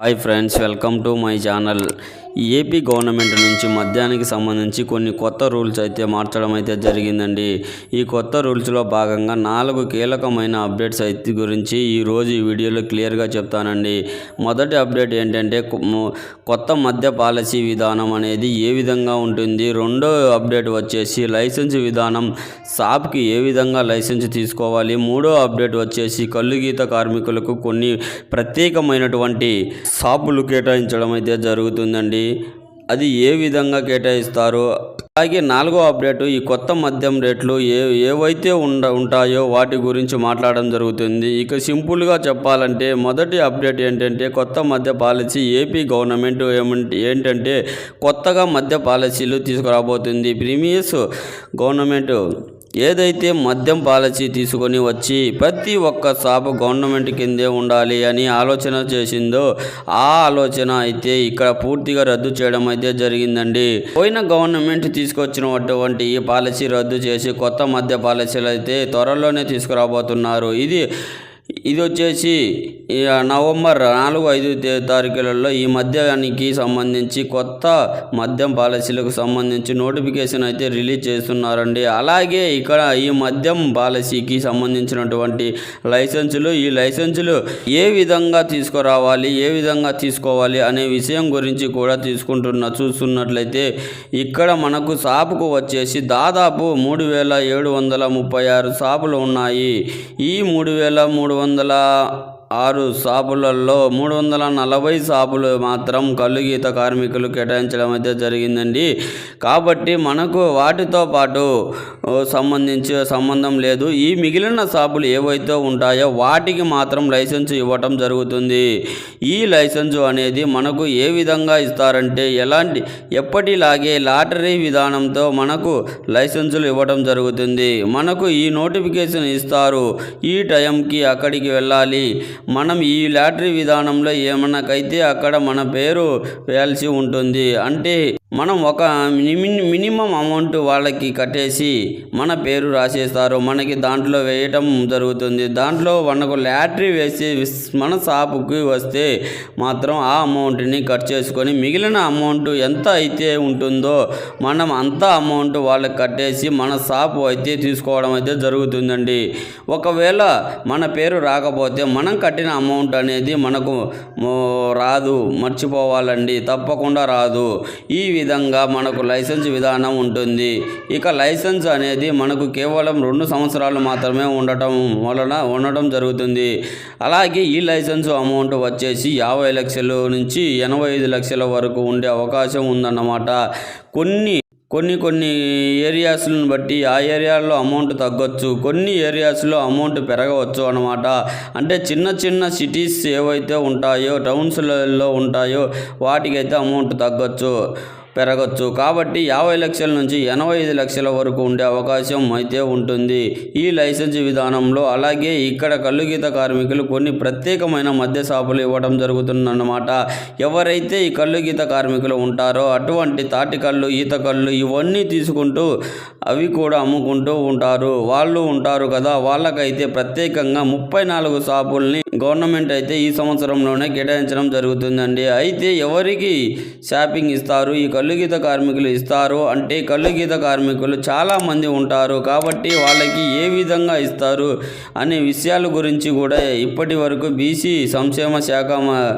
Hi friends welcome to my channel AP government నుంచి మద్యానికి సంబంధించి కొన్ని కొత్త రూల్స్ అయితే మార్చడం అయితే జరిగిందండి. ఈ కొత్త రూల్స్లో భాగంగా నాలుగు కీలకమైన అప్డేట్స్ అయితే గురించి ఈరోజు ఈ వీడియోలో క్లియర్గా చెప్తానండి. మొదటి అప్డేట్ ఏంటంటే కొత్త మద్య పాలసీ విధానం అనేది ఏ విధంగా ఉంటుంది? రెండో అప్డేట్ వచ్చేసి లైసెన్స్ విధానం షాప్కి ఏ విధంగా లైసెన్స్ తీసుకోవాలి? మూడో అప్డేట్ వచ్చేసి కళ్ళు కార్మికులకు కొన్ని ప్రత్యేకమైనటువంటి షాపులు కేటాయించడం అయితే జరుగుతుందండి. అది ఏ విధంగా కేటాయిస్తారు అలాగే నాలుగో అప్డేట్ ఈ కొత్త మద్యం రేట్లు ఏ ఏవైతే ఉండ ఉంటాయో వాటి గురించి మాట్లాడడం జరుగుతుంది. ఇక సింపుల్గా చెప్పాలంటే మొదటి అప్డేట్ ఏంటంటే కొత్త మద్య పాలసీ ఏపీ గవర్నమెంట్ ఏంటంటే కొత్తగా మద్య పాలసీలు తీసుకురాబోతుంది. ప్రీమియస్ గవర్నమెంట్ ఏదైతే మద్యం పాలసీ తీసుకొని వచ్చి ప్రతి ఒక్క షాపు గవర్నమెంట్ కిందే ఉండాలి అని ఆలోచన చేసిందో ఆ ఆలోచన అయితే ఇక్కడ పూర్తిగా రద్దు చేయడం అయితే జరిగిందండి. పోయిన గవర్నమెంట్ తీసుకొచ్చినటువంటి ఈ పాలసీ రద్దు చేసి కొత్త మద్య పాలసీలు అయితే త్వరలోనే తీసుకురాబోతున్నారు. ఇది ఇది వచ్చేసి నవంబర్ నాలుగు ఐదు తారీఖులలో ఈ మద్యానికి సంబంధించి కొత్త మద్యం పాలసీలకు సంబంధించి నోటిఫికేషన్ అయితే రిలీజ్ చేస్తున్నారండి. అలాగే ఇక్కడ ఈ మద్యం పాలసీకి సంబంధించినటువంటి లైసెన్సులు ఈ లైసెన్సులు ఏ విధంగా తీసుకురావాలి ఏ విధంగా తీసుకోవాలి అనే విషయం గురించి కూడా తీసుకుంటున్న చూస్తున్నట్లయితే ఇక్కడ మనకు షాపుకు వచ్చేసి దాదాపు మూడు వేల ఏడు వందల ముప్పై ఆరు షాపులు ఉన్నాయి. ఈ మూడు వేల మూడు వందల मंगला ఆరు షాపులలో మూడు వందల నలభై షాపులు మాత్రం కళ్ళు గీత కార్మికులు కేటాయించడం అయితే జరిగిందండి. కాబట్టి మనకు వాటితో పాటు సంబంధించి సంబంధం లేదు. ఈ మిగిలిన షాపులు ఏవైతే ఉంటాయో వాటికి మాత్రం లైసెన్స్ ఇవ్వటం జరుగుతుంది. ఈ లైసెన్సు అనేది మనకు ఏ విధంగా ఇస్తారంటే ఎలాంటి ఎప్పటిలాగే లాటరీ విధానంతో మనకు లైసెన్సులు ఇవ్వటం జరుగుతుంది. మనకు ఈ నోటిఫికేషన్ ఇస్తారు. ఈ టైంకి అక్కడికి వెళ్ళాలి. మనం ఈ లాటరీ విధానంలో ఏమన్నాకైతే అక్కడ మన పేరు వేయాల్సి ఉంటుంది. అంటే మనం ఒక మిని మినిమం అమౌంట్ వాళ్ళకి కట్టేసి మన పేరు రాసేస్తారు. మనకి దాంట్లో వేయటం జరుగుతుంది. దాంట్లో మనకు లాటరీ వేసి మన షాపుకి వస్తే మాత్రం ఆ అమౌంట్ని కట్ చేసుకొని మిగిలిన అమౌంట్ ఎంత అయితే ఉంటుందో మనం అంత అమౌంట్ వాళ్ళకి కట్టేసి మన షాపు అయితే తీసుకోవడం అయితే జరుగుతుందండి. ఒకవేళ మన పేరు రాకపోతే మనం కట్టిన అమౌంట్ అనేది మనకు రాదు. మర్చిపోవాలండి. తప్పకుండా రాదు. ఈ విధంగా మనకు లైసెన్స్ విధానం ఉంటుంది. ఇక లైసెన్స్ అనేది మనకు కేవలం రెండు సంవత్సరాలు మాత్రమే ఉండటం వలన ఉండటం జరుగుతుంది. అలాగే ఈ లైసెన్స్ అమౌంట్ వచ్చేసి యాభై లక్షల నుంచి ఎనభై ఐదు లక్షల వరకు ఉండే అవకాశం ఉందన్నమాట. కొన్ని కొన్ని కొన్ని ఏరియాస్లను బట్టి ఆ ఏరియాలో అమౌంట్ తగ్గొచ్చు. కొన్ని ఏరియాస్లో అమౌంట్ పెరగవచ్చు అనమాట అంటే చిన్న చిన్న సిటీస్ ఏవైతే ఉంటాయో టౌన్స్లలో ఉంటాయో వాటికైతే అమౌంట్ తగ్గొచ్చు. పెరగచ్చు. కాబట్టి యాభై లక్షల నుంచి ఎనభై ఐదు లక్షల వరకు ఉండే అవకాశం అయితే ఉంటుంది. ఈ లైసెన్స్ విధానంలో అలాగే ఇక్కడ కల్లుగీత కార్మికులు కొన్ని ప్రత్యేకమైన మద్య షాపులు ఇవ్వడం జరుగుతుందన్నమాట. ఎవరైతే ఈ కల్లుగీత కార్మికులు ఉంటారో అటువంటి తాటి కళ్ళు ఈత కళ్ళు ఇవన్నీ తీసుకుంటూ అవి కూడా అమ్ముకుంటూ ఉంటారు. వాళ్ళు ఉంటారు కదా వాళ్ళకైతే ప్రత్యేకంగా ముప్పై నాలుగు షాపుల్ని గవర్నమెంట్ అయితే ఈ సంవత్సరంలోనే కేటాయించడం జరుగుతుందండి. అయితే ఎవరికి షాపింగ్ ఇస్తారు? ఈ కళ్ళు గీత కార్మికులు ఇస్తారు అంటే కళ్ళు గీత కార్మికులు చాలామంది ఉంటారు కాబట్టి వాళ్ళకి ఏ విధంగా ఇస్తారు అనే విషయాల గురించి కూడా ఇప్పటి వరకు బీసీ సంక్షేమ శాఖ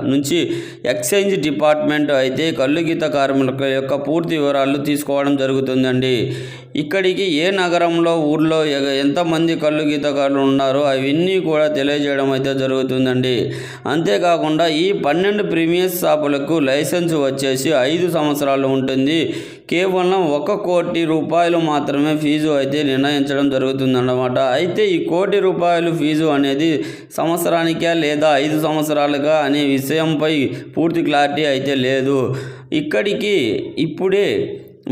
నుంచి ఎక్సైజ్ డిపార్ట్మెంట్ అయితే కల్లుగీత గీత కార్మికుల యొక్క పూర్తి వివరాలు తీసుకోవడం జరుగుతుందండి. ఇక్కడికి ఏ నగరంలో ఊర్లో ఎగ- ఎంతమంది కళ్ళు గీతకారులు ఉన్నారో అవన్నీ కూడా తెలియజేయడం అయితే జరుగుతుందండి. అంతేకాకుండా ఈ పన్నెండు ప్రీమియస్ షాపులకు లైసెన్స్ వచ్చేసి ఐదు సంవత్సరాలు ఉంటుంది. కేవలం ఒక కోటి రూపాయలు మాత్రమే ఫీజు అయితే నిర్ణయించడం జరుగుతుందన్నమాట. అయితే ఈ కోటి రూపాయలు ఫీజు అనేది సంవత్సరానికా లేదా ఐదు సంవత్సరాలుగా అనే విషయంపై పూర్తి క్లారిటీ అయితే లేదు. ఇక్కడికి ఇప్పుడే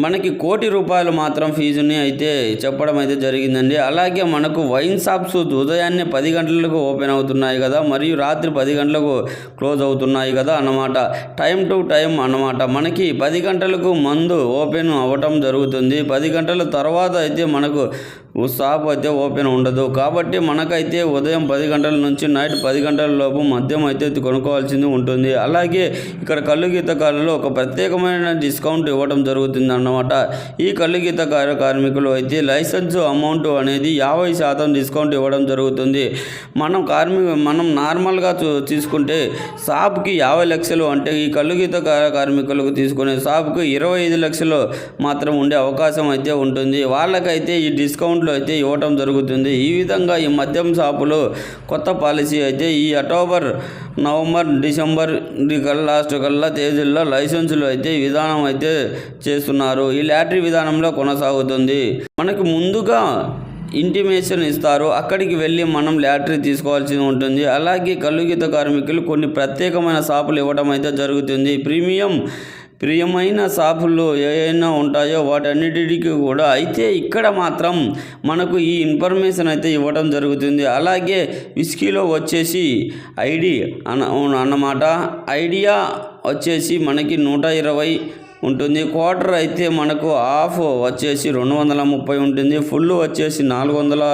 మనకి కోటి రూపాయలు మాత్రం ఫీజుని అయితే చెప్పడం అయితే జరిగిందండి. అలాగే మనకు వైన్ షాప్స్ ఉదయాన్నే పది గంటలకు ఓపెన్ అవుతున్నాయి కదా మరియు రాత్రి పది గంటలకు క్లోజ్ అవుతున్నాయి కదా అన్నమాట. టైం టు టైం అన్నమాట. మనకి పది గంటలకు మందు ఓపెన్ అవ్వటం జరుగుతుంది. పది గంటల తర్వాత అయితే మనకు షాప్ అయితే ఓపెన్ ఉండదు. కాబట్టి మనకైతే ఉదయం పది గంటల నుంచి నైట్ పది గంటల లోపు మద్యం అయితే కొనుక్కోవాల్సింది ఉంటుంది. అలాగే ఇక్కడ కళ్ళు గీతకారులు ఒక ప్రత్యేకమైన డిస్కౌంట్ ఇవ్వడం జరుగుతుంది అన్నమాట. ఈ కళ్ళు గీతకారు కార్మికులు అయితే లైసెన్స్ అమౌంట్ అనేది యాభై శాతం డిస్కౌంట్ ఇవ్వడం జరుగుతుంది. మనం కార్మిక మనం నార్మల్గా చూ తీసుకుంటే షాప్కి యాభై లక్షలు అంటే ఈ కళ్ళు గీత కార్మికులకు తీసుకునే షాప్కి ఇరవై ఐదు లక్షలు మాత్రం ఉండే అవకాశం అయితే ఉంటుంది. వాళ్ళకైతే ఈ డిస్కౌంట్ డిస్కౌంట్లు అయితే ఇవ్వటం జరుగుతుంది. ఈ విధంగా ఈ మద్యం షాపులో కొత్త పాలసీ అయితే ఈ అక్టోబర్ నవంబర్ డిసెంబర్ కల్లా లాస్ట్ కల్లా తేదీల్లో లైసెన్సులు అయితే విధానం అయితే చేస్తున్నారు. ఈ లాటరీ విధానంలో కొనసాగుతుంది. మనకి ముందుగా ఇంటిమేషన్ ఇస్తారు. అక్కడికి వెళ్ళి మనం లాటరీ తీసుకోవాల్సి ఉంటుంది. అలాగే కలుగిత కార్మికులు కొన్ని ప్రత్యేకమైన షాపులు ఇవ్వడం అయితే జరుగుతుంది. ప్రీమియం ప్రియమైన షాపుల్లో ఏవైనా ఉంటాయో వాటన్నిటికీ కూడా అయితే ఇక్కడ మాత్రం మనకు ఈ ఇన్ఫర్మేషన్ అయితే ఇవ్వడం జరుగుతుంది. అలాగే విస్కీలో వచ్చేసి ఐడి అన్న అన్నమాట. ఐడియా వచ్చేసి మనకి నూట ఇరవై ఉంటుంది. క్వార్టర్ అయితే మనకు హాఫ్ వచ్చేసి రెండు వందల ముప్పై ఉంటుంది. ఫుల్ వచ్చేసి నాలుగు వందల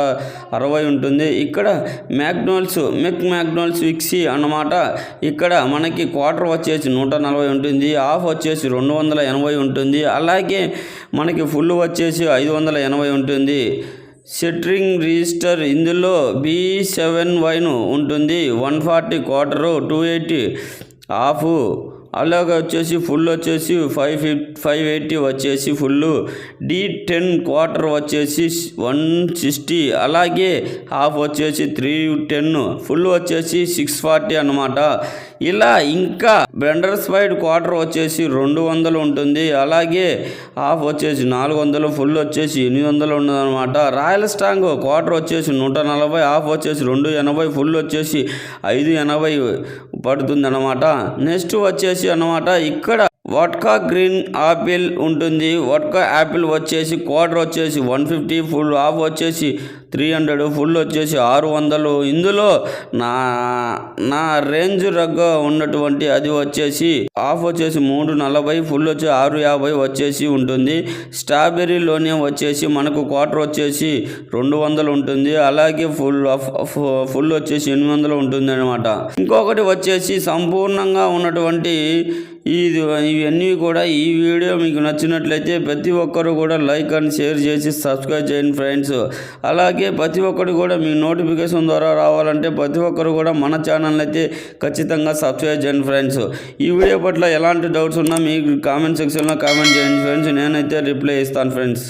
అరవై ఉంటుంది. ఇక్కడ మ్యాక్డోనల్స్ మెక్ మ్యాక్డోనల్స్ విక్సీ అన్నమాట. ఇక్కడ మనకి క్వార్టర్ వచ్చేసి నూట నలభై ఉంటుంది. హాఫ్ వచ్చేసి రెండు వందల ఎనభై ఉంటుంది. అలాగే మనకి ఫుల్ వచ్చేసి ఐదు వందల ఎనభై ఉంటుంది. సెట్రింగ్ రిజిస్టర్ ఇందులో బి సెవెన్ వైన్ ఉంటుంది. One forty quarter two eighty half అలాగే వచ్చేసి ఫుల్ వచ్చేసి ఫైవ్ ఫిఫ్ ఫైవ్ ఎయిటీ వచ్చేసి ఫుల్ డి టెన్ క్వార్టర్ వచ్చేసి వన్ సిక్స్టీ అలాగే హాఫ్ వచ్చేసి త్రీ టెన్ ఫుల్ వచ్చేసి సిక్స్ ఫార్టీ అనమాట ఇలా ఇంకా బ్లెండర్స్ స్పైడ్ క్వార్టర్ వచ్చేసి రెండు వందలు ఉంటుంది. అలాగే హాఫ్ వచ్చేసి నాలుగు వందలు ఫుల్ వచ్చేసి ఎనిమిది వందలు ఉన్నదన్నమాట. రాయల్ స్టాంగ్ క్వార్టర్ వచ్చేసి నూట నలభై హాఫ్ వచ్చేసి రెండు ఎనభై ఫుల్ వచ్చేసి ఐదు ఎనభై పడుతుంది అనమాట నెక్స్ట్ వచ్చేసి అన్నమాట. ఇక్కడ వడ్కా గ్రీన్ ఆపిల్ ఉంటుంది. వడ్కా యాపిల్ వచ్చేసి క్వార్టర్ వచ్చేసి వన్ ఫిఫ్టీ ఫుల్ హాఫ్ వచ్చేసి త్రీ హండ్రెడ్ ఫుల్ వచ్చేసి ఆరు వందలు. ఇందులో నా నా రేంజ్ రగ్గ ఉన్నటువంటి అది వచ్చేసి ఆఫ్ వచ్చేసి మూడు నలభై ఫుల్ వచ్చి ఆరు యాభై వచ్చేసి ఉంటుంది. స్ట్రాబెర్రీలోనే వచ్చేసి మనకు క్వార్టర్ వచ్చేసి రెండు వందలు ఉంటుంది. అలాగే ఫుల్ ఫుల్ వచ్చేసి ఎనిమిది వందలు ఉంటుంది అనమాట ఇంకొకటి వచ్చేసి సంపూర్ణంగా ఉన్నటువంటి ఇది ఇవన్నీ కూడా ఈ వీడియో మీకు నచ్చినట్లయితే ప్రతి ఒక్కరు కూడా లైక్ అండ్ షేర్ చేసి సబ్స్క్రైబ్ చేయండి ఫ్రెండ్స్. అలాగే ప్రతి ఒక్కరు కూడా మీ నోటిఫికేషన్ ద్వారా రావాలంటే ప్రతి ఒక్కరు కూడా మన ఛానల్ అయితే ఖచ్చితంగా సబ్స్క్రైబ్ చేయండి ఫ్రెండ్స్. ఈ వీడియో పట్ల ఎలాంటి డౌట్స్ ఉన్నా మీ కామెంట్ సెక్షన్లో కామెంట్ చేయండి ఫ్రెండ్స్. నేనైతే రిప్లై ఇస్తాను ఫ్రెండ్స్.